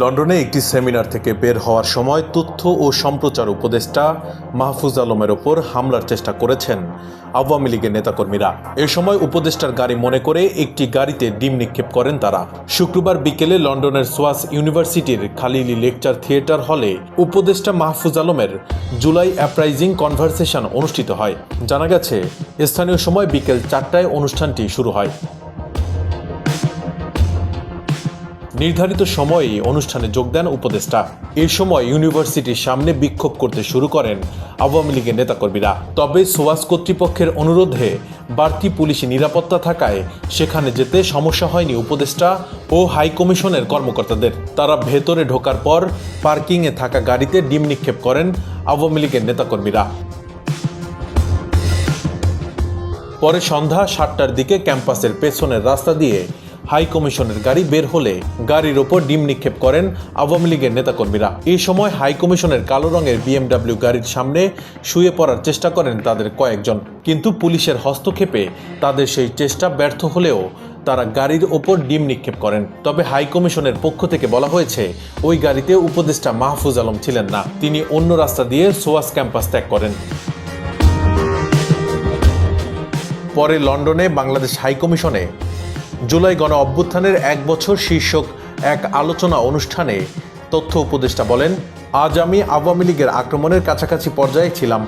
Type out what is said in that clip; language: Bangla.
লন্ডনে একটি সেমিনার থেকে বের হওয়ার সময় তথ্য ও সম্প্রচার উপদেষ্টা মাহফুজ আলমের ওপর হামলার চেষ্টা করেছেন আওয়ামী লীগের নেতাকর্মীরা। এ সময় উপদেষ্টার গাড়ি মনে করে একটি গাড়িতে ডিম নিক্ষেপ করেন তারা। শুক্রবার বিকেলে লন্ডনের সোয়াস ইউনিভার্সিটির খালিলি লেকচার থিয়েটার হলে উপদেষ্টা মাহফুজ আলমের জুলাই অ্যাপ্রাইজিং কনভারসেশন অনুষ্ঠিত হয়। জানা গেছে, স্থানীয় সময় বিকেল চারটায় অনুষ্ঠানটি শুরু হয়। নির্ধারিত সময়েই অনুষ্ঠানে যোগ দেন উপদেষ্টা। এ সময় ইউনিভার্সিটির সামনে বিক্ষোভ করতে শুরু করেন আওয়ামী লীগের নেতাকর্মীরা। তবে সোয়াস কর্তৃপক্ষের অনুরোধে বাড়তি পুলিশি নিরাপত্তা থাকায় সেখানে যেতে সমস্যা হয়নি উপদেষ্টা ও হাই কমিশনের কর্মকর্তাদের। তারা ভেতরে ঢোকার পর পার্কিংয়ে থাকা গাড়িতে ডিম নিক্ষেপ করেন আওয়ামী লীগের নেতাকর্মীরা। পরে সন্ধ্যা সাতটার দিকে ক্যাম্পাসের পেছনের রাস্তা দিয়ে হাই কমিশনের গাড়ি বের হলে গাড়ির ওপর ডিম নিক্ষেপ করেন আওয়ামী লীগের নেতাকর্মীরা। এই সময় হাই কমিশনের কালো রঙের বিএমডাব্লিউ গাড়ির সামনে শুয়ে পড়ার চেষ্টা করেন তাদের কয়েকজন। কিন্তু পুলিশের হস্তক্ষেপে তাদের সেই চেষ্টা ব্যর্থ হলেও তারা গাড়ির ওপর ডিম নিক্ষেপ করেন। তবে হাই কমিশনের পক্ষ থেকে বলা হয়েছে, ওই গাড়িতে উপদেষ্টা মাহফুজ আলম ছিলেন না। তিনি অন্য রাস্তা দিয়ে সোয়াস ক্যাম্পাস ত্যাগ করেন। পরে লন্ডনে বাংলাদেশ হাই কমিশনে জুলাই গণ অভ্যুত্থানের এক বছর শীর্ষক এক আলোচনা অনুষ্ঠানে তথ্য উপদেষ্টা বলেন, আজ আমি আওয়ামী লীগের আক্রমণের কাছাকাছি পর্যায়ে ছিলাম।